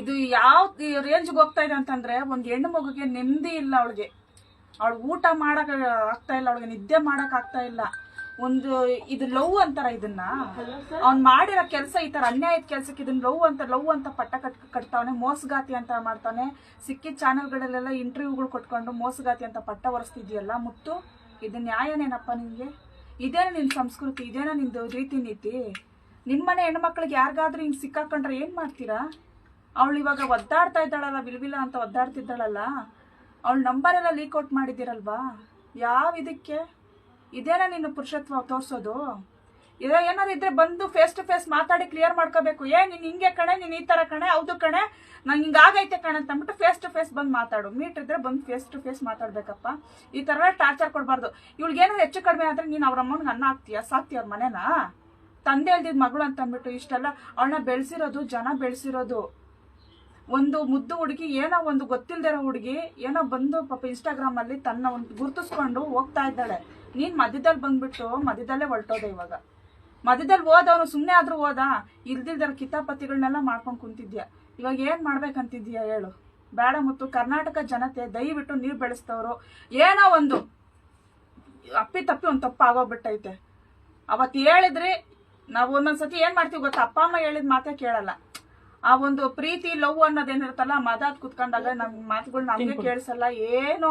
ಇದು ಯಾವ ರೇಂಜ್ಗೆ ಹೋಗ್ತಾ ಇದೆ ಅಂತಂದ್ರೆ ಒಂದು ಹೆಣ್ಣು ಮಗುಗೆ ನೆಮ್ಮದಿ ಇಲ್ಲ ಅವಳಿಗೆ. ಅವಳು ಊಟ ಮಾಡಕ್ ಆಗ್ತಾ ಇಲ್ಲ, ಅವಳಿಗೆ ನಿದ್ದೆ ಮಾಡಕ್ ಆಗ್ತಾ ಇಲ್ಲ. ಒಂದು ಇದು ಲವ್ ಅಂತಾರ ಇದನ್ನ. ಅವ್ನ್ ಮಾಡಿರೋ ಕೆಲಸ ಈ ತರ ಅನ್ಯಾಯದ ಕೆಲ್ಸಕ್ಕೆ ಇದನ್ನ ಲವ್ ಅಂತ ಲವ್ ಅಂತ ಪಟ್ಟ ಕಟ್ ಕಟ್ತಾವನೆ, ಮೋಸಗಾತಿ ಅಂತ ಮಾಡ್ತಾನೆ ಸಿಕ್ಕಿದ ಚಾನೆಲ್ಗಳಲ್ಲೆಲ್ಲ ಇಂಟರ್ವ್ಯೂಗಳು ಕೊಟ್ಕೊಂಡು ಮೋಸಗಾತಿ ಅಂತ ಪಟ್ಟ ಒರೆಸ್ತಿದ್ಯಲ್ಲ ಮುತ್ತು, ಇದು ನ್ಯಾಯನೇನಪ್ಪ ನಿನ್ಗೆ ಇದೇನ ನಿನ್ ಸಂಸ್ಕೃತಿ? ಇದೇನ ನಿಂದು ರೀತಿ ನೀತಿ ನಿಮ್ಮನೆ ಹೆಣ್ಮಕ್ಳಿಗೆ ಯಾರಿಗಾದ್ರೂ ಹಿಂಗ್ ಸಿಕ್ಕಾಕೊಂಡ್ರೆ ಏನ್ ಮಾಡ್ತೀರಾ? ಅವಳು ಇವಾಗ ಒದ್ದಾಡ್ತಾ ಇದ್ದಾಳಲ್ಲ ವಿಲ್ವಿಲ ಅಂತ ಒದ್ದಾಡ್ತಿದ್ದಾಳಲ್ಲ, ಅವಳ ನಂಬರ್ ಎಲ್ಲ ಲೀಕ್ ಔಟ್ ಮಾಡಿದ್ದೀರಲ್ವಾ? ಯಾವ ಇದಕ್ಕೆ? ಇದೇನ ನೀನು ಪುರುಷತ್ವ ತೋರಿಸೋದು? ಇದೇ ಏನಾದ್ರು ಇದ್ರೆ ಬಂದು ಫೇಸ್ ಟು ಫೇಸ್ ಮಾತಾಡಿ ಕ್ಲಿಯರ್ ಮಾಡ್ಕೋಬೇಕು. ಏ, ನೀನು ಹಿಂಗೆ ಕಣೆ, ನೀನು ಈ ತರ ಕಣೆ, ಹೌದು ಕಣೆ, ನಂಗೆ ಹಿಂಗಾಗೈತೆ ಕಣೆ ಅಂತ ಅಂದ್ಬಿಟ್ಟು ಫೇಸ್ ಟು ಫೇಸ್ ಬಂದು ಮಾತಾಡು. ಮೀಟ್ ಇದ್ರೆ ಬಂದು ಫೇಸ್ ಟು ಫೇಸ್ ಮಾತಾಡ್ಬೇಕಪ್ಪ. ಈ ತರ ಟಾರ್ಚರ್ ಕೊಡಬಾರ್ದು. ಇವ್ಳಿಗೆ ಏನಾದ್ರು ಹೆಚ್ಚು ಕಡಿಮೆ ಆದ್ರೆ ನೀನು ಅವ್ರ ಅಮ್ಮನಿಗೆ ಅನ್ನ ಹಾಕ್ತೀಯ, ಸಾಕ್ತೀಯ ಅವ್ರ ಮನೇನ? ತಂದೆ ಹೇಳ್ದಿದ್ ಮಗಳು ಅಂತ ಅಂದ್ಬಿಟ್ಟು ಇಷ್ಟೆಲ್ಲ ಅವಳನ್ನ ಬೆಳೆಸಿರೋದು, ಜನ ಬೆಳೆಸಿರೋದು. ಒಂದು ಮುದ್ದು ಹುಡುಗಿ, ಏನೋ ಒಂದು ಗೊತ್ತಿಲ್ದಿರೋ ಹುಡುಗಿ, ಏನೋ ಬಂದು ಪಾಪ ಇನ್ಸ್ಟಾಗ್ರಾಮ್ ಅಲ್ಲಿ ತನ್ನ ಒಂದು ಗುರ್ತಿಸ್ಕೊಂಡು ಹೋಗ್ತಾ ಇದ್ದಾಳೆ. ನೀನ್ ಮಧ್ಯದಲ್ಲಿ ಬಂದ್ಬಿಟ್ಟು ಮಧ್ಯದಲ್ಲೇ ಹೊರಟೋದೆ ಇವಾಗ. ಮಧ್ಯದಲ್ಲಿ ಓದವನು ಸುಮ್ಮನೆ ಆದ್ರೂ ಓದ ಇಲ್ದಿಲ್ದಿರೋ ಕಿತಾಪತಿಗಳನ್ನೆಲ್ಲ ಮಾಡ್ಕೊಂಡು ಕುಂತಿದ್ಯಾ? ಇವಾಗ ಏನ್ ಮಾಡ್ಬೇಕಂತಿದ್ಯಾ ಹೇಳು? ಬೇಡ ಮತ್ತು, ಕರ್ನಾಟಕ ಜನತೆ ದಯವಿಟ್ಟು ನೀರು ಬೆಳೆಸ್ತವ್ರು. ಏನೋ ಒಂದು ಅಪ್ಪಿ ತಪ್ಪಿ ಒಂದು ತಪ್ಪು ಆಗೋಗ್ಬಿಟ್ಟೈತೆ. ಅವತ್ತು ಹೇಳಿದ್ರಿ ನಾವು ಒಂದೊಂದ್ಸತಿ ಏನ್ ಮಾಡ್ತೀವಿ ಗೊತ್ತಾ? ಅಪ್ಪ, ಅಮ್ಮ ಹೇಳಿದ ಮಾತೇ ಕೇಳಲ್ಲ. ಆ ಒಂದು ಪ್ರೀತಿ ಲವ್ ಅನ್ನೋದೇನಿರುತ್ತಲ್ಲ ಮದಾದ್ ಕುತ್ಕೊಂಡಾಗ ನಮ್ ಮಾತುಗಳು ನಮ್ಗೆ ಕೇಳಿಸಲ್ಲ. ಏನು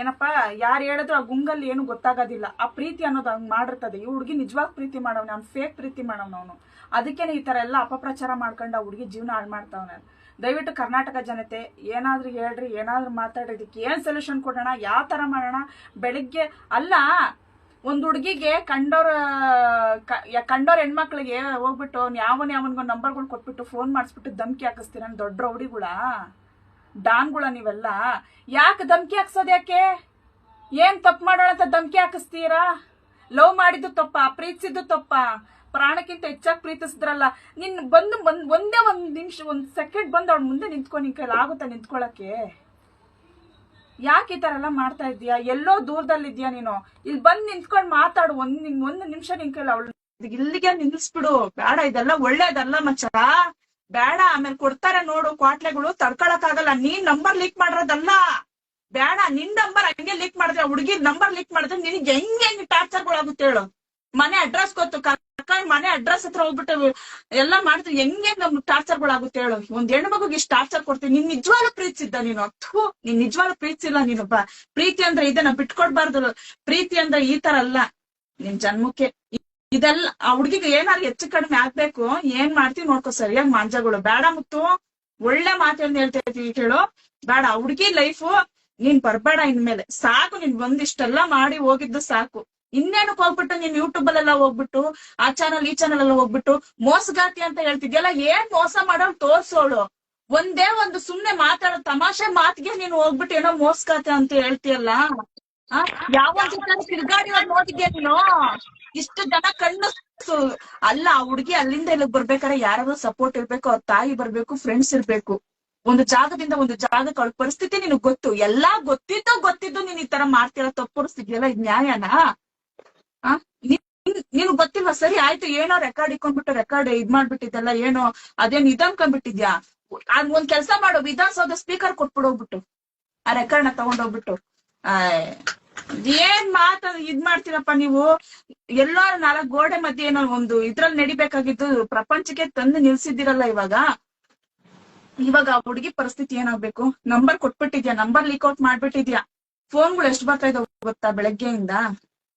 ಏನಪ್ಪ ಯಾರು ಹೇಳಿದ್ರು ಆ ಗುಂಗಲ್ಲಿ ಏನು ಗೊತ್ತಾಗೋದಿಲ್ಲ. ಆ ಪ್ರೀತಿ ಅನ್ನೋದು ಹಂಗ್ ಮಾಡಿರ್ತದೆ. ಈ ಹುಡುಗಿ ನಿಜವಾಗ್ ಪ್ರೀತಿ ಮಾಡವ್ನೆ ಅವ್ನು ಫೇಕ್ ಪ್ರೀತಿ ಮಾಡವ್ನ ಅವನು. ಅದಕ್ಕೇನೆ ಈ ತರ ಎಲ್ಲ ಅಪಪ್ರಚಾರ ಮಾಡ್ಕೊಂಡು ಆ ಹುಡುಗಿ ಜೀವನ ಹಾಳು ಮಾಡ್ತಾವನ. ದಯವಿಟ್ಟು ಕರ್ನಾಟಕ ಜನತೆ ಏನಾದ್ರೂ ಹೇಳ್ರಿ ಏನಾದ್ರೂ ಮಾತಾಡ್ರಿ ಇದಕ್ಕೆ ಏನ್ ಸೊಲ್ಯೂಷನ್ ಕೊಡೋಣ ಯಾವ ತರ ಮಾಡೋಣ? ಬೆಳಿಗ್ಗೆ ಅಲ್ಲ ಒಂದ್ ಹುಡುಗಿಗೆ ಕಂಡೋರ್ ಕಂಡೋರ್ ಹೆಣ್ಮಕ್ಳಿಗೆ ಹೋಗ್ಬಿಟ್ಟು ಯಾವನ್ ಯಾವನ್ಗೋ ನಂಬರ್ಗಳು ಕೊಟ್ಬಿಟ್ಟು ಫೋನ್ ಮಾಡಿಸ್ಬಿಟ್ಟು ಧಮ್ಕಿ ಹಾಕಿಸ್ತೀರ ದೊಡ್ಡ ರೌಡಿಗಳ ಡಾನ್ಗಳ ನೀವೆಲ್ಲ? ಯಾಕೆ ಧಮ್ಕಿ ಹಾಕ್ಸೋದ್ ಯಾಕೆ? ಏನ್ ತಪ್ಪು ಮಾಡೋಣ ಅಂತ ಧಮ್ಕಿ ಹಾಕಿಸ್ತೀರಾ? ಲವ್ ಮಾಡಿದ್ದು ತಪ್ಪ? ಪ್ರೀತಿಸಿದ್ದು ತಪ್ಪ? ಪ್ರಾಣಕ್ಕಿಂತ ಹೆಚ್ಚಾಗಿ ಪ್ರೀತಿಸಿದ್ರಲ್ಲ, ನಿನ್ ಬಂದು ಒಂದೇ, ಒಂದ್ ನಿಮಿಷ, ಒಂದ್ ಸೆಕೆಂಡ್ ಬಂದು ಅವ್ನ ಮುಂದೆ ನಿಂತ್ಕೊ, ನಿನ್ ಕೈಲಿ ಆಗುತ್ತಾ ಯಾಕೆ ಈ ತರ ಎಲ್ಲ ಮಾಡ್ತಾ ಇದೀಯಾ ಎಲ್ಲೋ ದೂರದಲ್ಲಿದ್ಯಾ ನೀನು? ಇಲ್ಲಿ ಬಂದ್ ನಿಂತ್ಕೊಂಡ್ ಮಾತಾಡು. ಒಂದ್ ನಿನ್ ಒಂದ್ ನಿಮಿಷ ನಿನ್ ಅವಳು. ಇಲ್ಲಿಗೆ ನಿಲ್ಸ್ಬಿಡು ಬೇಡ, ಇದೆಲ್ಲ ಒಳ್ಳೇದಲ್ಲ ಮಚ್ಚ ಬೇಡ, ಆಮೇಲೆ ಕೊಡ್ತಾರೆ ನೋಡು ಕ್ವಾಟ್ಲೆಗಳು. ತಡ್ಕೊಳಕ್ ಆಗಲ್ಲ ನೀನ್ ನಂಬರ್ ಲೀಕ್ ಮಾಡಿರೋದಲ್ಲ. ಬೇಡ, ನಿನ್ ನಂಬರ್ ಹಂಗೆ ಲೀಕ್ ಮಾಡಿದ್ರೆ ಹುಡುಗಿ ನಂಬರ್ ಲೀಕ್ ಮಾಡಿದ್ರೆ ನಿನ್ಗೆ ಹೆಂಗ್ ಹೆಂಗ್ ಟಾರ್ಚರ್ಗಳಾಗುತ್ತೆ ಹೇಳು. ಮನೆ ಅಡ್ರೆಸ್ ಗೊತ್ತು ಕರ್ಕೊಂಡ್ ಮನೆ ಅಡ್ರೆಸ್ ಹತ್ರ ಹೋಗ್ಬಿಟ್ಟು ಎಲ್ಲ ಮಾಡ್ತೀವಿ. ಹೆಂಗೆ ನಮ್ ಟಾರ್ಚರ್ಗಳಾಗುತ್ತೆ ಹೇಳು. ಒಂದ್ ಹೆಣ್ಣು ಮಗುಗೆ ಇಷ್ಟು ಟಾರ್ಚರ್ ಕೊಡ್ತೀನಿ. ನಿನ್ ನಿಜವಾಗ್ಲೂ ಪ್ರೀತಿಸಿದ್ದ ನೀನು. ಅಥ್ವ ನೀನ್ ನಿಜವಾಗ್ಲೂ ಪ್ರೀತಿಸಿಲ್ಲ ನೀನೊಬ್ಬ ಪ್ರೀತಿ ಅಂದ್ರೆ ಇದನ್ನ ಬಿಟ್ಕೊಡ್ಬಾರ್ದು. ಪ್ರೀತಿ ಅಂದ್ರೆ ಈ ತರ ಅಲ್ಲ. ನಿನ್ ಜನ್ಮಕ್ಕೆ ಇದೆಲ್ಲ, ಆ ಹುಡ್ಗಿಗೆ ಏನಾದ್ರು ಹೆಚ್ಚು ಕಡಿಮೆ ಆಗ್ಬೇಕು, ಏನ್ ಮಾಡ್ತೀವಿ ನೋಡ್ಕೋ ಸರಿಯಾಗಿ ಮಾಂಜಗಳು. ಬೇಡ ಮುತ್ತು. ಒಳ್ಳೆ ಮಾತೇನ್ ಹೇಳ್ತಾ ಇದೀವಿ ಕೇಳು. ಬೇಡ ಹುಡ್ಗಿ ಲೈಫು ನೀನ್ ಬರ್ಬೇಡ ಇನ್ಮೇಲೆ. ಸಾಕು, ನೀನ್ ಬಂದಿಷ್ಟೆಲ್ಲ ಮಾಡಿ ಹೋಗಿದ್ದು ಸಾಕು. ಇನ್ನೇನಕ್ ಹೋಗ್ಬಿಟ್ಟು ನೀನ್ ಯೂಟ್ಯೂಬ್ ಅಲ್ಲೆಲ್ಲ ಹೋಗ್ಬಿಟ್ಟು, ಆ ಚಾನಲ್ ಈ ಚಾನಲ್ ಎಲ್ಲ ಹೋಗ್ಬಿಟ್ಟು ಮೋಸಗಾತಿ ಅಂತ ಹೇಳ್ತಿದ್ಯಲ್ಲ, ಏನ್ ಮೋಸ ಮಾಡೋಳು ತೋರ್ಸೋಳು. ಒಂದೇ ಒಂದು ಸುಮ್ನೆ ಮಾತಾಡೋ ತಮಾಷೆ ಮಾತಿಗೆ ನೀನು ಹೋಗ್ಬಿಟ್ಟು ಏನೋ ಮೋಸಗಾತಿ ಅಂತ ಹೇಳ್ತಿಯಲ್ಲ? ಯಾವ ತಿರ್ಗಾಡಿ ನೋಡಿದ್ಯಾ ನೀನು? ಇಷ್ಟು ಜನ ಕಣ್ಣು ಅಲ್ಲ, ಆ ಹುಡುಗಿ ಅಲ್ಲಿಂದ ಎಲ್ಲ ಬರ್ಬೇಕಾದ್ರೆ ಯಾರಾದ್ರೂ ಸಪೋರ್ಟ್ ಇರ್ಬೇಕು, ಅವ್ರ ತಾಯಿ ಬರ್ಬೇಕು ಫ್ರೆಂಡ್ಸ್ ಇರ್ಬೇಕು. ಒಂದು ಜಾಗದಿಂದ ಒಂದು ಜಾಗಕ್ಕೆ ಅವಳ ಪರಿಸ್ಥಿತಿ ನಿನಗ್ ಗೊತ್ತು. ಎಲ್ಲಾ ಗೊತ್ತಿದ್ದು ಗೊತ್ತಿದ್ದು ನೀನ್ ಈ ತರ ಮಾಡ್ತಿರೋ ತಪ್ಪುರಿಸ್ತಿದ್ಯಲ್ಲ ಇದ್ ನ್ಯಾಯನಾ? ಆ? ನೀನ್- ಗೊತ್ತಿಲ್ವಾ? ಸರಿ, ಆಯ್ತು, ಏನೋ ರೆಕಾರ್ಡ್ ಇಕ್ಕೊಂಡ್ಬಿಟ್ಟು ರೆಕಾರ್ಡ್ ಇದ್ ಮಾಡ್ಬಿಟ್ಟಿದ್ದಲ್ಲ, ಏನೋ, ಅದೇನ್ ಇದನ್ಕೊಂಡ್ಬಿಟ್ಟಿದ್ಯಾ ಅದ್ ಒಂದ್ ಕೆಲ್ಸ ಮಾಡು, ವಿಧಾನಸೌಧ ಸ್ಪೀಕರ್ ಕೊಟ್ಬಿಡು ಹೋಗ್ಬಿಟ್ಟು ಆ ರೆಕಾರ್ಡ್ನ ತಗೊಂಡೋಗ್ಬಿಟ್ಟು. ಏನ್ ಮಾತ ಇದ್ ಮಾಡ್ತೀರಪ್ಪ ನೀವು? ಎಲ್ಲೋ ನಾಲ್ಕು ಗೋಡೆ ಮಧ್ಯೆ ಏನೋ ಒಂದು ಇದ್ರಲ್ಲಿ ನಡಿಬೇಕಾಗಿದ್ದು ಪ್ರಪಂಚಕ್ಕೆ ತಂದು ನಿಲ್ಸಿದ್ದೀರಲ್ಲ ಇವಾಗ? ಇವಾಗ ಆ ಹುಡುಗಿ ಪರಿಸ್ಥಿತಿ ಏನಾಗ್ಬೇಕು? ನಂಬರ್ ಕೊಟ್ಬಿಟ್ಟಿದ್ಯಾ? ನಂಬರ್ ಲೀಕ್ ಔಟ್ ಮಾಡ್ಬಿಟ್ಟಿದ್ಯಾ? ಫೋನ್ಗಳು ಎಷ್ಟು ಬರ್ತಾ ಇದಾವ ಗೊತ್ತಾ ಬೆಳಗ್ಗೆಯಿಂದ?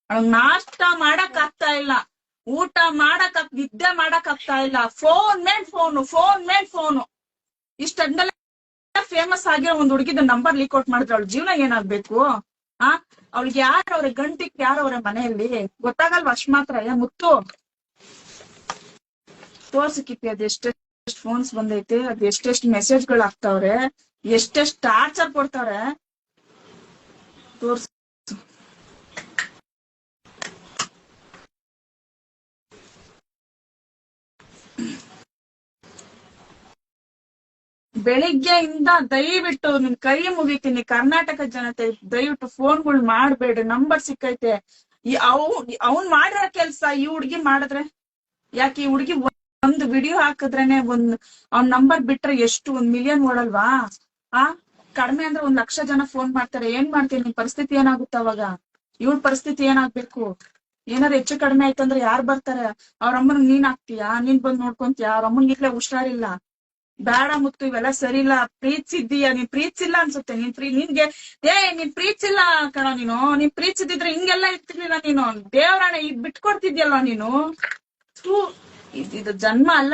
ನಾಷ್ಟ ಮಾಡಕ್ ಆಗ್ತಾ ಇಲ್ಲ. ಊಟ ಮಾಡಕ್ ನಿದ್ದೆ ಮಾಡಕ್ ಆಗ್ತಾ ಇಲ್ಲ. ಫೋನ್ ಮೇಲ್ ಫೋನು, ಫೋನ್ ಮೇಲ್ ಫೋನು. ಇಷ್ಟೆಲ್ಲ ಫೇಮಸ್ ಆಗಿರೋ ಒಂದ್ ಹುಡುಗಿದ ನಂಬರ್ ಲೀಕ್ ಔಟ್ ಮಾಡಿದ್ರೆ ಅವಳ ಜೀವನ ಏನಾಗ್ಬೇಕು? ಆ? ಅವಳಿಗೆ ಅವ್ರ ಗಂಟಿಕ್ ಅವ್ರ ಮನೆಯಲ್ಲಿ? ಗೊತ್ತಾಗಲ್ವಾ? ಅಷ್ಟ್ ಮಾತ್ರ ಮುತ್ತು? ತೋರ್ಸಕಿತಿ ಅದ್ ಎಷ್ಟೆಷ್ಟ್ ಫೋನ್ಸ್ ಬಂದೈತೆ, ಅದ್ ಎಷ್ಟೆಷ್ಟ್ ಮೆಸೇಜ್ಗಳು ಆಗ್ತಾವ್ರೆ ಎಷ್ಟೆಷ್ಟ್ ಟಾರ್ಚರ್ ಕೊಡ್ತಾವ್ರೆ? ತೋರ್ಸು. ಬೆಳಿಗ್ಗೆಯಿಂದ ದಯವಿಟ್ಟು ನಿಮ್ ಕೈ ಮುಗಿತೀನಿ. ಕರ್ನಾಟಕ ಜನತೆ, ದಯವಿಟ್ಟು ಫೋನ್ಗಳು ಮಾಡ್ಬೇಡ ನಂಬರ್ ಸಿಕ್ಕೈತೆ. ಅವ್ನ್ ಮಾಡಿರೋ ಕೆಲ್ಸ ಈ ಹುಡ್ಗಿ ಮಾಡಿದ್ರೆ? ಯಾಕೆ ಈ ಹುಡ್ಗಿ ಒಂದು ವಿಡಿಯೋ ಹಾಕಿದ್ರೇನೆ ಒಂದ್, ಅವ್ನ್ ನಂಬರ್ ಬಿಟ್ರೆ ಎಷ್ಟು? ಒಂದ್ ಮಿಲಿಯನ್ ಓಡಲ್ವಾ? ಆ? ಕಡಿಮೆ ಅಂದ್ರೆ ಒಂದ್ ಲಕ್ಷ ಜನ ಫೋನ್ ಮಾಡ್ತಾರೆ. ಏನ್ ಮಾಡ್ತೀನಿ ನಿಮ್ ಪರಿಸ್ಥಿತಿ ಏನಾಗುತ್ತೆ ಅವಾಗ ಇವ್ರ ಪರಿಸ್ಥಿತಿ ಏನಾಗ್ಬೇಕು? ಏನಾದ್ರು ಹೆಚ್ಚು ಕಡಿಮೆ ಆಯ್ತಂದ್ರೆ ಯಾರ್ ಬರ್ತಾರೆ? ಅವ್ರ ಅಮ್ಮನ್ ನೀನ್ ಹಾಕ್ತೀಯಾ? ನೀನ್ ಬಂದ್ ನೋಡ್ಕೊಂತೀಯ? ಅವ್ರ ಅಮ್ಮನ್ ಈಗ್ಲೇ ಹುಷಾರಿಲ್ಲ. ಬೇಡ ಮುತ್ತು, ಇವೆಲ್ಲ ಸರಿ ಇಲ್ಲ ಪ್ರೀತಿಸಿದ್ದೀಯ ನೀನ್ ಪ್ರೀತಿಸಿಲ್ಲ ಅನ್ಸುತ್ತೆ. ನೀನ್ ಪ್ರೀ ನಿನ್ಗೆ, ಏ, ನೀನ್ ಪ್ರೀತಿಸಿಲ್ಲ ಕಣ ನೀನು. ನೀನ್ ಪ್ರೀತಿಸಿದ್ರೆ ಹಿಂಗೆಲ್ಲ ಇರ್ತಿರ್ಲಿಲ್ಲ ನೀನು. ದೇವ್ರಾಣೆ, ಈಗ ಬಿಟ್ಕೊಡ್ತಿದ್ಯಲ್ಲ ನೀನು? ಇದ್- ಜನ್ಮ ಅಲ್ಲ.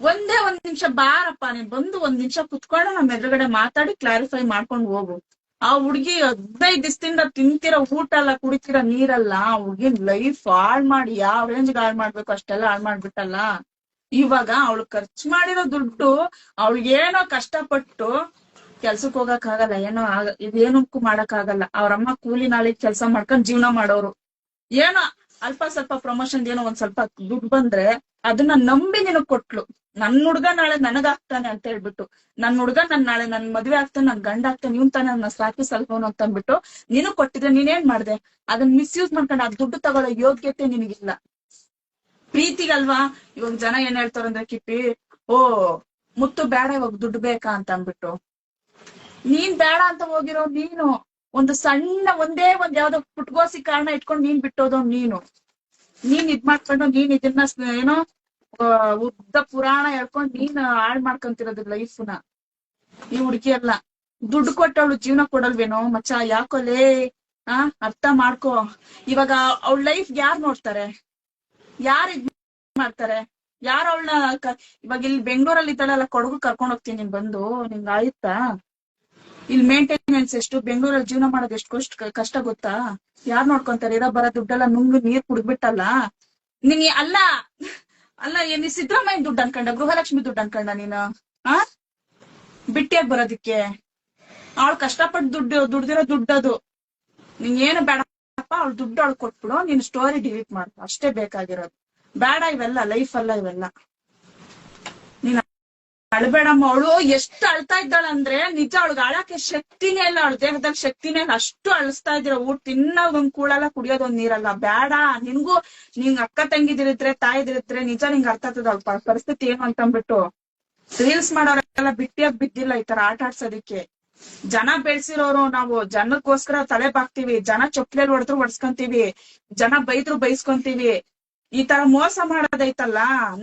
ಒಂದೇ ಒಂದ್ ನಿಮಿಷ ಬಾರಪ್ಪ. ನೀನ್ ಬಂದು ಒಂದ್ ನಿಮಿಷ ಕುತ್ಕೊಂಡು ನಮ್ ಎದುರುಗಡೆ ಮಾತಾಡಿ ಕ್ಲಾರಿಫೈ ಮಾಡ್ಕೊಂಡು ಹೋಗು. ಆ ಹುಡ್ಗಿ ಹದಿನೈದು ದಿವಸದಿಂದ ತಿಂತಿರ ಊಟ ಅಲ್ಲ ಕುಡಿತಿರ ನೀರಲ್ಲ, ಆ ಹುಡ್ಗಿನ್ ಲೈಫ್ ಹಾಳ್ ಮಾಡಿ ಯಾವ ರೇಂಜ್ ಹಾಳ್ ಮಾಡ್ಬೇಕು ಅಷ್ಟೆಲ್ಲ ಹಾಳ್ ಮಾಡ್ಬಿಟ್ಟಲ್ಲ. ಇವಾಗ ಅವಳು ಖರ್ಚು ಮಾಡಿರೋ ದುಡ್ಡು ಅವಳಿಗೇನೋ ಕಷ್ಟಪಟ್ಟು ಕೆಲ್ಸಕ್ ಹೋಗಕ್ ಆಗಲ್ಲ, ಏನೋ ಆಗ, ಇದೇನಕ್ಕೂ ಮಾಡಕ್ ಆಗಲ್ಲ. ಅವ್ರಮ್ಮ ಕೂಲಿ ನಾಳೆ ಕೆಲಸ ಮಾಡ್ಕೊಂಡ್ ಜೀವನ ಮಾಡೋರು. ಏನೋ ಅಲ್ಪ ಸ್ವಲ್ಪ ಪ್ರಮೋಷನ್ ಏನೋ ಒಂದ್ ಸ್ವಲ್ಪ ದುಡ್ಡು ಬಂದ್ರೆ ಅದನ್ನ ನಂಬಿ ನಿನಗ್ ಕೊಟ್ಲು. ನನ್ ಹುಡ್ಗ ನಾಳೆ ನನಗಾಗ್ತಾನೆ ಅಂತ ಹೇಳ್ಬಿಟ್ಟು, ನನ್ ಹುಡ್ಗ ನನ್ ನಾಳೆ ನನ್ ಮದ್ವೆ ಆಗ್ತಾನೆ, ನನ್ ಗಂಡ ಆಗ್ತಾನೆ ನೀವ್ ತಾನೆ ನನ್ನ ಸಾಕಿ ಸಲ್ಪೋನು ಅಂತ ಅಂದ್ಬಿಟ್ಟು, ನೀನು ಕೊಟ್ಟಿದ್ರೆ ನೀನೇನ್ ಮಾಡ್ದೆ? ಅದನ್ನ ಮಿಸ್ಯೂಸ್ ಮಾಡ್ಕೊಂಡು ಆ ದುಡ್ಡು ತಗೊಳ್ಳೋ ಯೋಗ್ಯತೆ ನಿನಗಿಲ್ಲ. ಪ್ರೀತಿಗಲ್ವಾ? ಇವಾಗ ಜನ ಏನ್ ಹೇಳ್ತಾರಂದ್ರೆ ಕಿಪ್ಪಿ, ಓ, ಮುತ್ತು ಬೇಡ ಇವಾಗ ದುಡ್ಡು ಬೇಕಾ ಅಂತ ಅಂದ್ಬಿಟ್ಟು. ನೀನ್ ಬೇಡ ಅಂತ ಹೋಗಿರೋ ನೀನು, ಒಂದು ಸಣ್ಣ ಒಂದೇ ಒಂದ್ ಯಾವ್ದೋ ಪುಟ್ಗೋಸಿ ಕಾರಣ ಇಟ್ಕೊಂಡು ನೀನ್ ಬಿಟ್ಟೋದು ನೀನು. ನೀನ್ ಇದ್ ಮಾಡ್ಕೊಂಡು ನೀನ್ ಇದನ್ನ ಏನೋ ಉದ್ದ ಪುರಾಣ ಹೇಳ್ಕೊಂಡ್ ನೀನ್ ಹಾಳ್ ಮಾಡ್ಕೊಂತಿರೋದು ಲೈಫ್ನ ಈ ಹುಡುಗಿ ಅಲ್ಲ. ದುಡ್ಡು ಕೊಟ್ಟವಳು ಜೀವನ ಕೊಡಲ್ವೇನೋ ಮಚ್ಚ ಯಾಕೋಲೇ ಆ, ಅರ್ಥ ಮಾಡ್ಕೋ. ಇವಾಗ ಅವಳ ಲೈಫ್ ಯಾರ್ ನೋಡ್ತಾರೆ? ಯಾರ್ ಇದ್ ಮಾಡ್ತಾರೆ? ಯಾರ ಅವಳನ್ನ ಇವಾಗ ಇಲ್ಲಿ ಬೆಂಗಳೂರಲ್ಲಿ ಇದ್ದಾಳಲ್ಲ, ಕೊಡಗು ಕರ್ಕೊಂಡ್ ಹೋಗ್ತೀನಿ ನೀನ್ ಬಂದು, ನಿಂಗ್ ಆಯ್ತಾ? ಇಲ್ಲಿ ಮೇಂಟೆನೆನ್ಸ್ ಎಷ್ಟು? ಬೆಂಗಳೂರಲ್ಲಿ ಜೀವನ ಮಾಡೋದು ಎಷ್ಟು ಕಷ್ಟ ಕಷ್ಟ ಗೊತ್ತಾ? ಯಾರ್ ನೋಡ್ಕೊಂತಾರೆ? ಇರೋ ಬರೋ ದುಡ್ಡೆಲ್ಲ ನುಂಗು ನೀರ್ ಕುಡ್ಬಿಟ್ಟಲ್ಲ ನಿನ್ ಅಲ್ಲ! ಅಲ್ಲ ಏನಿ ಸಿದ್ದರಾಮಯ್ಯ ದುಡ್ಡು ಅನ್ಕಂಡ, ಗೃಹಲಕ್ಷ್ಮಿ ದುಡ್ಡು ಅನ್ಕಂಡ ನೀನು? ಆ? ಬಿಟ್ಟಿಯಾಗಿ ಬರೋದಿಕ್ಕೆ? ಅವಳು ಕಷ್ಟಪಟ್ಟು ದುಡ್ಡು, ದುಡ್ದಿರೋ ದುಡ್ಡದು ನಿಂಗೇನು ಬೇಡಪ್ಪ ಅವಳು ದುಡ್ಡು ಅವಳು ಕೊಟ್ಬಿಡು, ನೀನ್ ಸ್ಟೋರಿ ಡಿಲೀಟ್ ಮಾಡು. ಅಷ್ಟೇ ಬೇಕಾಗಿರೋದು. ಬೇಡ ಇವೆಲ್ಲ ಲೈಫ್ ಅಲ್ಲ ಇವೆಲ್ಲ. ಅಳ್ಬೇಡಮ್ಮ, ಅವಳು ಎಷ್ಟು ಅಳ್ತಾ ಇದ್ದಾಳ ಅಂದ್ರೆ ನಿಜ ಅವಳಿಗೆ ಅಳಕ್ಕೆ ಶಕ್ತಿನೇ ಇಲ್ಲ, ಅವಳ ದೇಹದಲ್ಲಿ ಶಕ್ತಿನೇ ಇಲ್ಲ. ಅಷ್ಟು ಅಳಿಸ್ತಾ ಇದ್ರ ಊಟ ತಿನ್ನೋದ್ ಒಂದ್ ಕೂಳಲ್ಲ, ಕುಡಿಯೋದೊಂದ್ ನೀರಲ್ಲ. ಬೇಡ, ನಿನ್ಗೂ ನಿಂಗ್ ಅಕ್ಕ ತಂಗಿದಿರಿದ್ರೆ, ತಾಯಿದಿರಿದ್ರೆ ನಿಜ ನಿಂಗ್ ಅರ್ಥ ಆಗ್ತದ ಪರಿಸ್ಥಿತಿ ಏನು ಅಂತ ಅಂದ್ಬಿಟ್ಟು. ರೀಲ್ಸ್ ಮಾಡೋರೆಲ್ಲ ಬಿಟ್ಟಿಯ ಬಿದ್ದಿಲ್ಲ ಈ ತರ ಆಟ ಆಡ್ಸೋದಿಕ್ಕೆ. ಜನ ಬೆಳ್ಸಿರೋರು ನಾವು ಜನಕ್ಕೋಸ್ಕರ ತಲೆ ಬಾಕ್ತಿವಿ ಜನ ಚೊಕ್ಲೇಲ್ ಹೊಡೆದ್ರು ಹೊಡ್ಸ್ಕೊಂತೀವಿ, ಜನ ಬೈದ್ರು ಬೈಸ್ಕೊಂತೀವಿ. ಈ ತರ ಮೋಸ ಮಾಡೋದೈತಲ್ಲ,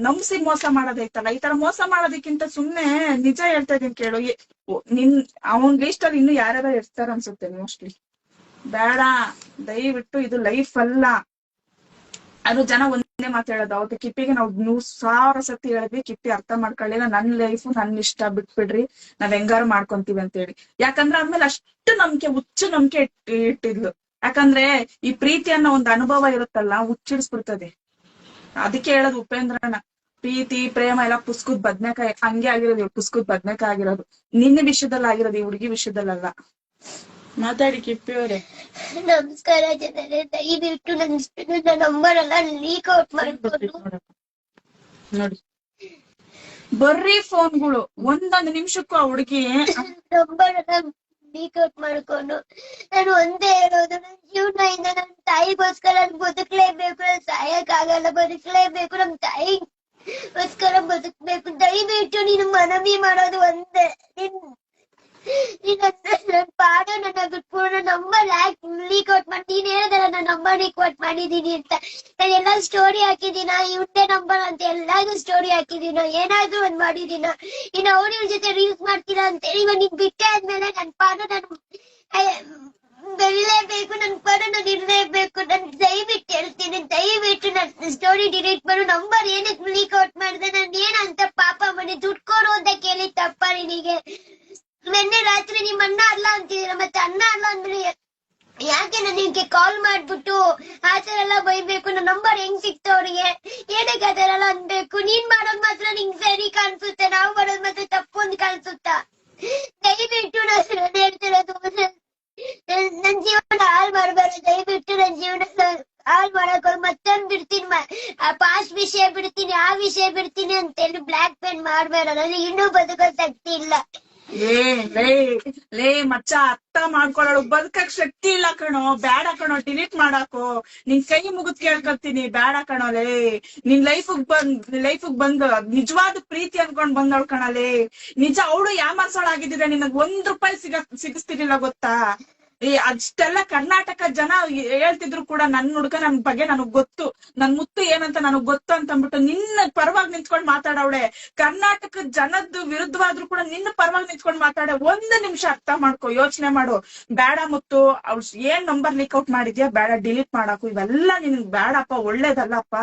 ನಂಬ್ಸಿ ಮೋಸ ಮಾಡೋದೈತಲ್ಲ, ಈ ತರ ಮೋಸ ಮಾಡೋದಕ್ಕಿಂತ ಸುಮ್ನೆ ನಿಜ ಹೇಳ್ತಾ ಇದೀನಿ ಕೇಳು. ನಿನ್, ಅವನ್ ಲೀಸ್ಟ್ ಅಲ್ಲಿ ಇನ್ನು ಯಾರ್ಯಾರ ಇರ್ತಾರ ಅನ್ಸುತ್ತೆ ಮೋಸ್ಟ್ಲಿ ಬೇಡ, ದಯವಿಟ್ಟು ಇದು ಲೈಫ್ ಅಲ್ಲ. ಅದು ಜನ ಒಂದೇ ಮಾತಾಡೋದು ಅವತ್ತು ಕಿಪ್ಪಿಗೆ ನಾವು ನೂರ್ ಸಾವಿರ ಸತಿ ಹೇಳಿದ್ವಿ, ಕಿಪ್ಪಿ ಅರ್ಥ ಮಾಡ್ಕೊಳ್ಳಿಲ್ಲ. ನನ್ ಲೈಫ್ ನನ್ ಇಷ್ಟ ಬಿಟ್ಬಿಡ್ರಿ. ನಾವ್ ಹೆಂಗಾರು ಮಾಡ್ಕೊಂತೀವಿ ಅಂತ ಹೇಳಿ ಯಾಕಂದ್ರೆ ಆದ್ಮೇಲೆ ಅಷ್ಟು ನಂಬಿಕೆ, ಹುಚ್ಚು ನಂಬಿಕೆ ಇಟ್ಟಿದ್ಲು. ಯಾಕಂದ್ರೆ ಈ ಪ್ರೀತಿ ಅನ್ನೋ ಒಂದು ಅನುಭವ ಇರುತ್ತಲ್ಲ, ಹುಚ್ಚಿಡಿಸ್ಬಿಡ್ತದೆ. ಅದಕ್ಕೆ ಹೇಳೋದು ಉಪೇಂದ್ರನ ಪ್ರೀತಿ ಪ್ರೇಮ ಎಲ್ಲ ಪುಸ್ಕುದ್ ಬದ್ನೆಕಾಯಿ ಹಂಗೆ ಆಗಿರೋದು ಇವ್ಳು ಪುಸ್ಕುದ್ ಬದ್ನೆಕಾಯಿ ಆಗಿರೋದು. ನಿನ್ನ ವಿಷಯದಲ್ಲಿ ಆಗಿರೋದು ಈ ಹುಡುಗಿ ವಿಷಯದಲ್ಲಲ್ಲ. ಮಾತಾಡಿ ಕಿಪ್ಪಿ ಅವ್ರೆ. ನಮಸ್ಕಾರ ಜನರೇ ದಯವಿಟ್ಟು ನನ್ನ ನಂಬರ್ ಎಲ್ಲ ಲೀಕ್ ಔಟ್ ಮಾಡ್ಕೊಂಡು. ನೋಡಿ. ಬರ್ರಿ ಫೋನ್ಗಳು ಒಂದೊಂದು ನಿಮಿಷಕ್ಕೂ ಆ ಹುಡುಗಿ ನಂಬರ್ ಎಲ್ಲ ಔಟ್ ಮಾಡ್ಕೊಂಡು ನಾನು ಒಂದೇ ಹೇಳೋದು, ನನ್ನ ಜೀವನದಿಂದ ನನ್ನ ತಾಯಿಗೋಸ್ಕರ ನಾನು ಬದುಕಲೇಬೇಕು, ನಾನು ಸಾಯಕ್ಕಾಗಲ್ಲ, ಬದುಕಲೇಬೇಕು, ನಮ್ಮ ತಾಯಿಗೋಸ್ಕರ ಬದುಕಬೇಕು. ದಯವಿಟ್ಟು ನೀನು ಮನವಿ ಮಾಡೋದು ಒಂದೇ. ನೀನ್ ನನ್ ನನ್ನ ಬಿಟ್ಬಿಡು ನನ್ನ ನಂಬರ್ ಲೀಕ್ ಔಟ್ ಮಾಡಿ, ನೀನ್ ಹೇಳಿದಲ್ಲ ನನ್ನ ನಂಬರ್ ಲೀಕ್ ಔಟ್ ಮಾಡಿದೀನಿ ಅಂತ. ನಾನು ಎಲ್ಲ ಸ್ಟೋರಿ ಹಾಕಿದೀನ ಇವ್ದೇ ನಂಬರ್ ಅಂತ ಎಲ್ಲಾನು ಸ್ಟೋರಿ ಹಾಕಿದೀನ ಏನಾದ್ರೂ ಒಂದ್ ಮಾಡಿದೀನ ಇನ್ನು ಅವ್ರ ಇವ್ರ ಜೊತೆ ರೀಲ್ಸ್ ಮಾಡ್ತೀರಾ ಅಂತ ಹೇಳಿ, ಇವಾಗ ನಿನ್ ಬಿಟ್ಟೆ ಆದ್ಮೇಲೆ ನನ್ ಪಾದ ನಾನು ಬೆಳಿಲೇಬೇಕು, ನನ್ ಪಾದ ನಾನು ಇರ್ಲೇಬೇಕು. ನನ್ ದಯವಿಟ್ಟು ಹೇಳ್ತೀನಿ, ದಯವಿಟ್ಟು ನನ್ ಸ್ಟೋರಿ ಡಿಲೀಟ್ ಮಾಡು. ನಂಬರ್ ಏನಕ್ಕೆ ಲೀಕ್ ಔಟ್ ಮಾಡಿದೆ, ನಾನು ಏನಂತ ಪಾಪ ಮನೆ ದುಡ್ಡು ಕೊಡು ಅಂತ ಕೇಳಿ ತಪ್ಪ ನಿನಗೆ. ನಿನ್ನೆ ರಾತ್ರಿ ನಿಮ್ ಅಣ್ಣ ಅಲ್ಲ ಅಂತಿದೀರ ಮತ್ತೆ ಅಣ್ಣ ಅಲ್ಲ ಅಂದ್ರೆ ಯಾಕೆ ನನಗೆ ಕಾಲ್ ಮಾಡ್ಬಿಟ್ಟು ಆತರ ಎಲ್ಲ ಬೈಬೇಕು? ನನ್ನ ನಂಬರ್ ಹೆಂಗ್ ಸಿಕ್ತ ಅವ್ರಿಗೆ? ಏನಕ್ಕೆ ಆ ತರ ಎಲ್ಲ ಅನ್ಬೇಕು? ನೀನ್ ಮಾಡೋದ್ ಮಾತ್ರ ನಿಂಗ್ ಸರಿ ಕಾಣಿಸುತ್ತೆ, ನಾವು ಮಾಡೋದ್ ಮಾತ್ರ ತಪ್ಪು ಅಂತ ಕಾಣಿಸುತ್ತಾ? ದಯವಿಟ್ಟು ನಾನು ಹೇಳ್ತಿರೋದು ನನ್- ಜೀವನ ಹಾಳ್ ಮಾಡ್ಬಾರ್ದು. ದಯವಿಟ್ಟು ನನ್ ಜೀವನ ಹಾಳ್ ಮಾಡಕ್ ಮತ್ತೊಂದ್ ಬಿಡ್ತೀನಿ ಪಾಸ್ಟ್ ವಿಷಯ ಬಿಡ್ತೀನಿ, ಆ ವಿಷಯ ಬಿಡ್ತೀನಿ ಅಂತ ಹೇಳಿ ಬ್ಲಾಕ್ ಪೇನ್ ಮಾಡ್ಬೇಡ. ನನಗೆ ಇನ್ನೂ ಬದುಕೋ ಶಕ್ತಿ ಇಲ್ಲ. ಏ, ಲೇ ಲೇ, ಮಚ್ಚ, ಅರ್ಥ ಮಾಡ್ಕೊಳ್ಳೋಳು ಬದುಕಕ್ ಶಕ್ತಿ ಇಲ್ಲ ಕಣೋ. ಬ್ಯಾಡ ಕಣೋ ಡಿಲೀಟ್ ಮಾಡಾಕೋ. ನಿನ್ ಕೈ ಮುಗಿದ್ ಕೇಳ್ಕೊತೀನಿ ಬ್ಯಾಡ ಕಣೋ, ಲೇ. ನಿನ್ ಲೈಫಗ್ ಬಂದ್ ಲೈಫಗ್ ಬಂದು, ನಿಜವಾದ ಪ್ರೀತಿ ಅನ್ಕೊಂಡ್ ಬಂದವಳು ಕಣಲೇ ನಿಜ, ಅವಳು ಯಾಮಾರ್ಸೋಳಾಗಿದ್ರೆ ನಿನಗ್ ಒಂದ್ ರೂಪಾಯಿ ಸಿಗ ಸಿಗಿಸ್ತಿರ್ಲಿಲ್ಲ ಗೊತ್ತಾ? ಈ ಅಷ್ಟೆಲ್ಲ ಕರ್ನಾಟಕ ಜನ ಹೇಳ್ತಿದ್ರು ಕೂಡ ನನ್ ಹುಡ್ಗ ನನ್ ಬಗ್ಗೆ ನನಗ್ ಗೊತ್ತು. ನನ್ ಮುತ್ತು ಏನಂತ ನನಗ್ ಗೊತ್ತು ಅಂತ ಅಂದ್ಬಿಟ್ಟು ನಿನ್ನ ಪರವಾಗಿ ನಿಂತ್ಕೊಂಡ್ ಮಾತಾಡವಳೆ. ಕರ್ನಾಟಕ ಜನದ್ದು ವಿರುದ್ಧವಾದ್ರು ಕೂಡ ನಿನ್ನ ಪರವಾಗಿ ನಿಂತ್ಕೊಂಡ್ ಮಾತಾಡ. ಒಂದ್ ನಿಮಿಷ ಅರ್ಥ ಮಾಡ್ಕೊ, ಯೋಚನೆ ಮಾಡು. ಬೇಡ ಮುತ್ತು, ಅವ್ಳು ಏನ್ ನಂಬರ್ ಲೀಕ್ಔಟ್ ಮಾಡಿದ್ಯಾ? ಬೇಡ, ಡಿಲೀಟ್ ಮಾಡಾಕು. ಇವೆಲ್ಲ ನಿನ್ಗ್ ಬೇಡಪ್ಪ, ಒಳ್ಳೇದಲ್ಲಪ್ಪ.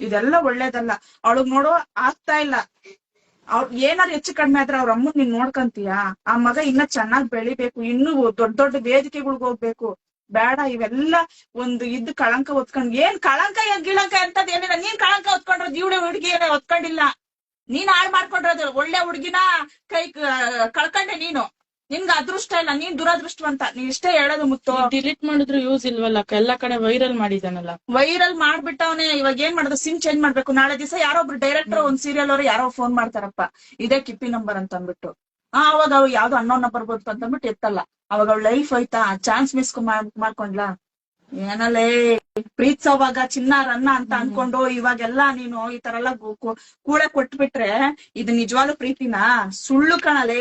ಇದೆಲ್ಲ ಒಳ್ಳೇದಲ್ಲ. ಅವಳಗ್ ನೋಡೋ ಆಗ್ತಾ ಇಲ್ಲ. ಅವ್ರ ಏನಾರ ಹೆಚ್ಚು ಕಡಿಮೆ ಆದ್ರೆ ಅವ್ರ ಅಮ್ಮನ್ ನೀನ್ ನೋಡ್ಕಂತೀಯ? ಆ ಮಗ ಇನ್ನ ಚೆನ್ನಾಗ್ ಬೆಳಿಬೇಕು, ಇನ್ನೂ ದೊಡ್ಡ ದೊಡ್ಡ ವೇದಿಕೆಗಳ್ಗ್ ಹೋಗ್ಬೇಕು. ಬೇಡ, ಇವೆಲ್ಲ ಒಂದು ಇದ್ ಕಳಂಕ ಹೊತ್ಕೊಂಡ್, ಏನ್ ಕಳಂಕ, ಏನ್ ಗಿಳಂಕ ಅಂತದ್ ಏನಿಲ್ಲ. ನೀನ್ ಕಳಂಕ ಹೊತ್ಕೊಂಡ್ರದ್ ಇವಳೆ ಹುಡುಗಿ ಏನ ಹೊತ್ಕೊಂಡಿಲ್ಲ. ನೀನ್ ಹಾಳ್ ಮಾಡ್ಕೊಂಡ್ರದು. ಒಳ್ಳೆ ಹುಡ್ಗಿನ ಕ- ಕಳ್ಕೊಂಡೆ ನೀನು. ನಿನ್ಗ ಅದೃಷ್ಟ ಇಲ್ಲ ನೀನ್ ದುರದೃಷ್ಟವಂತ. ನೀನ್ ಇಷ್ಟೇ ಹೇಳೋದು ಮುತ್ತು. ಡಿಲೀಟ್ ಮಾಡಿದ್ರು ಯೂಸ್ ಇಲ್ವಲ್ಲ ಅಕ್ಕ? ಎಲ್ಲಾ ಕಡೆ ವೈರಲ್ ಮಾಡಿದಾನಲ್ಲ ವೈರಲ್ ಮಾಡ್ಬಿಟ್ಟವನೆ ಇವಾಗ ಏನ್ ಮಾಡೋದು? ಸಿಮ್ ಚೇಂಜ್ ಮಾಡ್ಬೇಕು. ನಾಳೆ ದಿವಸ ಯಾರೋ ಒಬ್ರು ಡೈರೆಕ್ಟರ್ ಒಂದ್ ಸೀರಿಯಲ್ ಅವರು ಯಾರೋ ಫೋನ್ ಮಾಡ್ತಾರಪ್ಪ. ಇದೇ ಕಿಪ್ಪಿ ನಂಬರ್ ಅಂತ ಅಂದ್ಬಿಟ್ಟು ಆ ಅವಾಗ ಅವ್ ಯಾವ್ದು ಅನ್ನೋನ್ ನಂಬರ್ ಬಂತು ಅಂತ ಅಂದ್ಬಿಟ್ಟು ಎತ್ತಲ್ಲ. ಅವಾಗ ಅವ್ಳ ಲೈಫ್ ಹೋಯ್ತಾ? ಚಾನ್ಸ್ ಮಿಸ್ ಮಾಡ್ಕೊಂಡ್ಲಾ? ಏನಲ್ಲೇ ಪ್ರೀತ್ಸೋವಾಗ ಚಿನ್ನ ರನ್ನ ಅಂತ ಅನ್ಕೊಂಡು ಇವಾಗೆಲ್ಲಾ ನೀನು ಈ ತರ ಎಲ್ಲ ಕೂಡ ಕೂಳೆ ಕೊಟ್ಬಿಟ್ರೆ ಇದು ನಿಜವಾಗ್ಲೂ ಪ್ರೀತಿನಾ? ಸುಳ್ಳು ಕಣಲೇ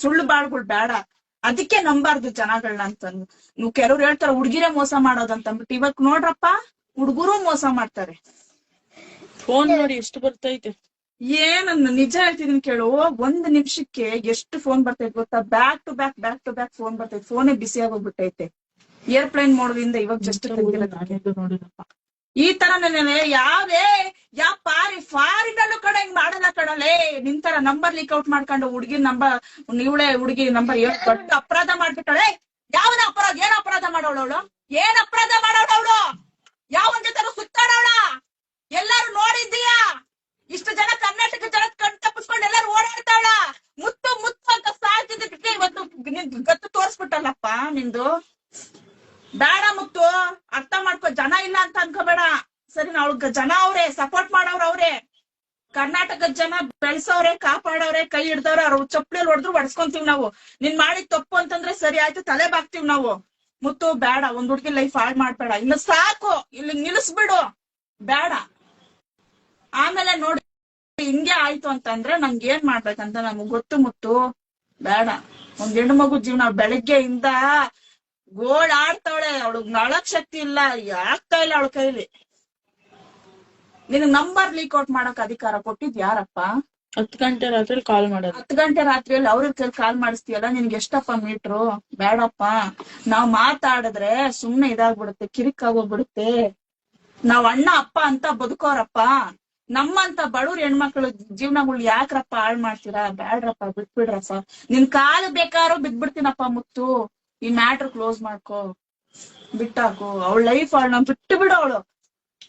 ಸುಳ್ಳು ಬಾಳ್ಗಳು ಬೇಡ ಅದಕ್ಕೆ ನಂಬಾರ್ದು ಜನಗಳನ್ನ ಅಂತಂದು ನೀವು ಕೆಲವ್ರು ಹೇಳ್ತಾರ ಹುಡ್ಗಿರೇ ಮೋಸ ಮಾಡೋದಂತ ಅಂದ್ಬಿಟ್ಟು. ಇವಾಗ ನೋಡ್ರಪ್ಪ ಹುಡುಗರು ಮೋಸ ಮಾಡ್ತಾರೆ. ಫೋನ್ ನೋಡಿ ಎಷ್ಟು ಬರ್ತೈತೆ. ಏನನ್ನ ನಿಜ ಹೇಳ್ತಿದೀನಿ ಕೇಳು ಒಂದ್ ನಿಮಿಷಕ್ಕೆ ಎಷ್ಟು ಫೋನ್ ಬರ್ತೈತೆ ಗೊತ್ತಾ? Back to back back to back phone ಬರ್ತೈತೆ. ಫೋನೇ ಬಿಸಿ ಆಗೋಗ್ಬಿಟ್ಟೈತೆ ಏರ್ಪ್ಲೇನ್ ಮೋಡದಿಂದ ಇವಾಗ ಜಸ್ಟ್ ಈ ತರ ನೆನೆ ಯಾವೇ ಯಾವ ಪಾರಿ ಫಾರಿನಲ್ಲೂ ಕಡೆ ಹಿಂಗ್ ಮಾಡಲ್ಲ ಕಣಲೇ ನಿಂತರ ನಂಬರ್ ಲೀಕ್ ಔಟ್ ಮಾಡ್ಕೊಂಡು ಹುಡುಗಿ ನಂಬರ್ ಇವಳೆ ಹುಡುಗಿ ನಂಬರ್ ದೊಡ್ಡ ಅಪರಾಧ ಮಾಡ್ಬಿಟ್ಟಳೆ ಯಾವ್ದ ಅಪರಾಧ ಏನ್ ಅಪರಾಧ ಮಾಡೋಳು ಅವಳು? ಏನ್ ಅಪರಾಧ ಮಾಡೋಳು ಅವಳು? ಯಾವನ್ ಜೊತೆ ಸುತ್ತಾಡೋಣ ಎಲ್ಲಾರು ನೋಡಿದ್ದೀಯಾ? ಇಷ್ಟು ಜನ ಕರ್ನಾಟಕ ಜನ ಕಣ್ ತಪ್ಪಿಸ್ಕೊಂಡು ಎಲ್ಲಾರು ಓಡಾಡ್ತಾಳ ಮುತ್ತು ಮುತ್ತು ಅಂತ ಸಾಯ್ತಿದ್ದಕ್ಕೆ ಇವತ್ತು ನಿನ್ ಗತ್ತು ತೋರ್ಸ್ಬಿಟ್ಟಲ್ಲಪ್ಪ ನಿಂದು? ಬೇಡ ಮುತ್ತು, ಅರ್ಥ ಮಾಡ್ಕೊ, ಜನ ಇಲ್ಲ ಅಂತ ಅನ್ಕೋಬೇಡ. ಸರಿ, ನಾವ್ ಜನ ಅವ್ರೆ ಸಪೋರ್ಟ್ ಮಾಡೋರ್ ಅವ್ರೆ. ಕರ್ನಾಟಕದ ಜನ ಬೆಳ್ಸೋರೆ, ಕಾಪಾಡೋರೆ, ಕೈ ಹಿಡ್ದವ್ರೆ ಅವ್ರ ಚಪ್ಪಲಿ ಹೊಡೆದ್ರು ಹೊಡ್ಸ್ಕೊಂತೀವಿ ನಾವು. ನಿನ್ ಮಾಡಿದ ತಪ್ಪು ಅಂತಂದ್ರೆ ಸರಿ ಆಯ್ತು, ತಲೆ ಬಾಗ್ತೀವಿ ನಾವು. ಮುತ್ತು, ಬೇಡ, ಒಂದ್ ಹುಡ್ಗಿ ಲೈಫ್ ಹಾಳ್ ಮಾಡ್ಬೇಡ. ಇನ್ನು ಸಾಕು, ಇಲ್ಲಿ ನಿಲ್ಲಿಸ್ಬಿಡು ಬೇಡ. ಆಮೇಲೆ ನೋಡಿ, ಹಿಂಗೆ ಆಯ್ತು ಅಂತಂದ್ರೆ ನಂಗೆ ಏನ್ ಮಾಡ್ಬೇಕಂತ ನಮಗ್ ಗೊತ್ತು ಮುತ್ತು. ಬೇಡ. ಒಂದ್ ಹೆಣ್ಣು ಮಗು ಜೀವನ ಬೆಳಗ್ಗೆಯಿಂದ ಗೋಳ್ ಆಡ್ತಾವಳೆ ಅವಳಗ್ ನಳಕ್ ಶಕ್ತಿ ಇಲ್ಲ ಆಗ್ತಾ ಇಲ್ಲ ಅವಳ ಕೈಲಿ. ನಿನ್ ನಂಬರ್ ಲೀಕ್ ಔಟ್ ಮಾಡಕ್ ಅಧಿಕಾರ ಕೊಟ್ಟಿದ್ ಯಾರಪ್ಪ? ಹತ್ತು ಗಂಟೆ ರಾತ್ರಿ ಕಾಲ್ ಮಾಡೋದು. ಹತ್ತು ಗಂಟೆ ರಾತ್ರಿಯಲ್ಲಿ ಅವ್ರಿಗೆ ಕೈಲಿ ಕಾಲ್ ಮಾಡಿಸ್ತೀಯಲ್ಲ ನಿನ್ಗೆ ಎಷ್ಟಪ್ಪ ಮೀಟ್ರು ಬೇಡಪ್ಪ. ನಾವ್ ಮಾತಾಡಿದ್ರೆ ಸುಮ್ನೆ ಇದಾಗ್ಬಿಡುತ್ತೆ ಕಿರಿಕ್ ಆಗೋಗ್ಬಿಡುತ್ತೆ ನಾವ್ ಅಣ್ಣ ಅಪ್ಪ ಅಂತ ಬದುಕೋರಪ್ಪ. ನಮ್ಮಂತ ಬಡವ್ರ ಹೆಣ್ಮಕ್ಳು ಜೀವನಗಳು ಯಾಕ್ರಪ್ಪ ಹಾಳ್ ಮಾಡ್ತೀರಾ? ಬೇಡ್ರಪ್ಪ ಬಿಟ್ಬಿಡ್ರಪ್ಪ. ನಿನ್ ಕಾಲು ಬೇಕಾದ್ರೂ ಬಿದ್ಬಿಡ್ತೀನಪ್ಪ ಮುತ್ತು. ಈ ಮ್ಯಾಟ್ರ್ ಕ್ಲೋಸ್ ಮಾಡ್ಕೋ, ಬಿಟ್ಟಾಕು, ಅವಳ ಲೈಫ್ ಅವಳನ್ನ ಬಿಟ್ಟು ಬಿಡು ಅವಳು.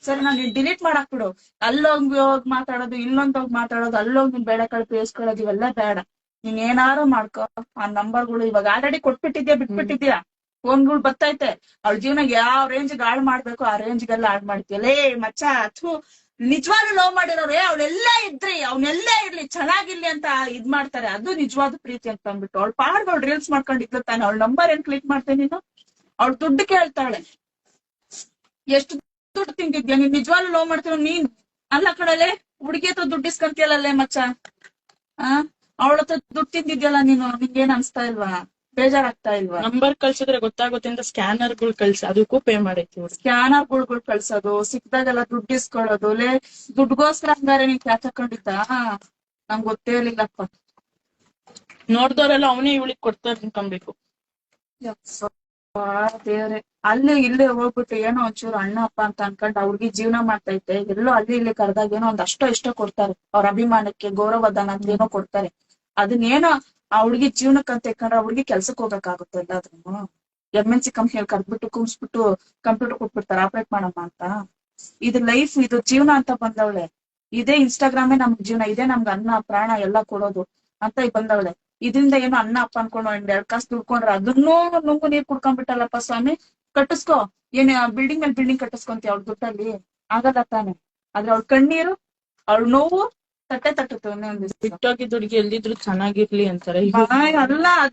ಸರಿ, ನಾನು ಡಿಲೀಟ್ ಮಾಡಾಕ್ ಬಿಡು. ಅಲ್ಲೋಗಿ ಹೋಗಿ ಮಾತಾಡೋದು, ಇಲ್ಲೊಂದ್ ಹೋಗಿ ಮಾತಾಡೋದು, ಅಲ್ಲೋಗಿ ನಿನ್ ಬೇಡ ಕಳ್ ಬೇಯಿಸ್ಕೊಳ್ಳೋದು ಇವೆಲ್ಲ ಬೇಡ. ನೀನ್ ಏನಾರು ಮಾಡ್ಕೋ. ಆ ನಂಬರ್ಗಳು ಇವಾಗ ಆಲ್ರೆಡಿ ಕೊಟ್ಬಿಟ್ಟಿದ್ಯಾ, ಬಿಟ್ಬಿಟ್ಟಿದ್ಯಾ? ಫೋನ್ಗಳು ಬರ್ತೈತೆ ಅವಳ ಜೀವನ ಯಾವ ರೇಂಜ್ ಗಾಳ್ ಮಾಡ್ಬೇಕು, ಆ ರೇಂಜ್ ಗೆಲ್ಲ ಹಾಳು ಮಾಡ್ತೀಯಲೇ ಮಚ್ಚ, ಥೂ. ನಿಜವಾಗ್ಲೂ ಲವ್ ಮಾಡಿರೋರೆ ಅವಳೆಲ್ಲ ಇದ್ರಿ, ಅವನೆಲ್ಲೇ ಇರ್ಲಿ, ಚೆನ್ನಾಗಿರ್ಲಿ ಅಂತ ಇದ್ ಮಾಡ್ತಾರೆ. ಅದು ನಿಜವಾದ ಪ್ರೀತಿ ಅಂತ ಅಂದ್ಬಿಟ್ಟು. ಅವಳ ಪಾಡ್ಗಳು ರೀಲ್ಸ್ ಮಾಡ್ಕೊಂಡಿದ್ಲು ತಾನೆ. ಅವ್ಳ ನಂಬರ್ ಏನ್ ಕ್ಲಿಕ್ ಮಾಡ್ತೇನೆ ನೀನು? ಅವ್ಳು ದುಡ್ಡು ಕೇಳ್ತಾಳೆ. ಎಷ್ಟು ದುಡ್ಡು ತಿಂತಿದ್ಯಾ ನೀನ್? ನಿಜವಾಗ್ಲೂ ಲವ್ ಮಾಡ್ತೀವ ನೀನ್? ಅಲ್ಲ ಕಡಲೆ ಹುಡುಗಿ ಹತ್ರ ದುಡ್ಡು ಇಸ್ಕೊಂತಿಯಲ್ಲೇ ಮಚ್ಚ? ಆ? ಅವಳ ಹತ್ರ ದುಡ್ಡು ತಿಂದಿದ್ಯಲ್ಲ ನೀನು? ನಿಂಗೇನ್ ಅನ್ಸ್ತಾ ಇಲ್ವಾ? ಬೇಜಾರಾಗ್ತಾ ಇಲ್ವಾ ನಂಬರ್ ಕಳ್ಸಿದ್ರೆ ಗೊತ್ತಾಗುತ್ತೆ ಅಂತ ಸ್ಕ್ಯಾನರ್ಗಳು ಕಳ್ಸಿ ಅದಕ್ಕೂ ಪೇ ಮಾಡೈತಿ ಸ್ಕ್ಯಾನರ್ಗಳು ಕಳ್ಸೋದು ಸಿಕ್ದಾಗೆಲ್ಲ ದುಡ್ಡು ಇಸ್ಕೊಳ್ಳೋದು ಲೇ ದುಡ್ಗೋಸ್ಕರ ಅಂದ್ರೆ ನೀನ್ ಕ್ಯಾಚ್ ಹಾಕೊಂಡಿದ್ದ? ನಂಗ್ ಗೊತ್ತೇ ಇರ್ಲಿಲ್ಲಪ್ಪ. ನೋಡ್ದವ್ರೆಲ್ಲ ಅವನೇ ಇವಳಿಗೆ ಕೊಡ್ತಾರೆ ಅನ್ಕೊಬೇಕು. ದೇವ್ರೆ. ಅಲ್ಲಿ ಇಲ್ಲಿ ಹೋಗ್ಬಿಟ್ಟು ಏನೋ ಒಂಚೂರು ಅಣ್ಣ ಅಪ್ಪ ಅಂತ ಅನ್ಕೊಂಡ್ ಅವ್ರಿಗೆ ಜೀವನ ಮಾಡ್ತೈತೆ. ಎಲ್ಲೋ ಅಲ್ಲಿ ಇಲ್ಲಿ ಕರೆದಾಗ ಏನೋ ಒಂದ್ ಅಷ್ಟೋ ಇಷ್ಟೋ ಕೊಡ್ತಾರೆ. ಅವ್ರ ಅಭಿಮಾನಕ್ಕೆ ಗೌರವಧನ ಅಂತ ಏನೋ ಕೊಡ್ತಾರೆ. ಅದನ್ನೇನೋ ಆ ಹುಡ್ಗಿ ಜೀವನಕ್ಕಂತ ಯಾಕಂದ್ರೆ ಆ ಹುಡ್ಗಿ ಕೆಲ್ಸಕ್ ಹೋಗಕ್ಕಾಗುತ್ತೆ ಎಲ್ಲಾದ್ರೂ ಎಂ ಎನ್ ಸಿ ಕಂಪ್ನಿಯಲ್ಲಿ ಕರ್ದ್ಬಿಟ್ಟು ಕುಮ್ಸ್ಬಿಟ್ಟು ಕಂಪ್ಯೂಟರ್ ಕೊಟ್ಬಿಡ್ತಾರೆ, ಆಪರೇಟ್ ಮಾಡಮ್ಮ ಅಂತ. ಇದು ಲೈಫ್, ಇದು ಜೀವನ ಅಂತ ಬಂದವಳೆ. ಇದೇ ಇನ್ಸ್ಟಾಗ್ರಾಮೇ ನಮ್ಗ್ ಜೀವನ, ಇದೇ ನಮ್ಗೆ ಅನ್ನ, ಪ್ರಾಣ ಎಲ್ಲ ಕೊಡೋದು ಅಂತ ಬಂದವಳೆ. ಇದರಿಂದ ಏನು ಅನ್ನ, ಅಪ್ಪ ಅನ್ಕೊಂಡು ಒಂದ್ ಎರಡ್ ಕಾಸು ದುಡ್ಕೊಂಡ್ರೆ ಅದನ್ನೂ ನುಂಗು ನೀರ್ ಕುಡ್ಕೊಂಡ್ಬಿಟ್ಟಲ್ಲಪ್ಪ ಸ್ವಾಮಿ. ಕಟ್ಟಿಸ್ಕೋ. ಏನ್ ಬಿಲ್ಡಿಂಗ್ ಮೇಲೆ ಬಿಲ್ಡಿಂಗ್ ಕಟ್ಟಿಸ್ಕೊಂತಿ ಅವ್ಳ ದುಡ್ಡಲ್ಲಿ? ಆಗಲ್ಲ ತಾನೆ. ಆದ್ರೆ ಅವ್ಳ ಕಣ್ಣೀರು, ಅವ್ಳ ನೋವು ತಟ್ಟೆ ತಟ್ಟುತ್ತೆ ಒಂದೇ ಒಂದ್ ದಿವ್ಸ ಬಿಟ್ಟೋಗಿದ್ ಹುಡುಗಿ ಎಲ್ಲಿದ್ರು ಚೆನ್ನಾಗಿರ್ಲಿ ಅಂತಾರೆ. ಅಲ್ಲ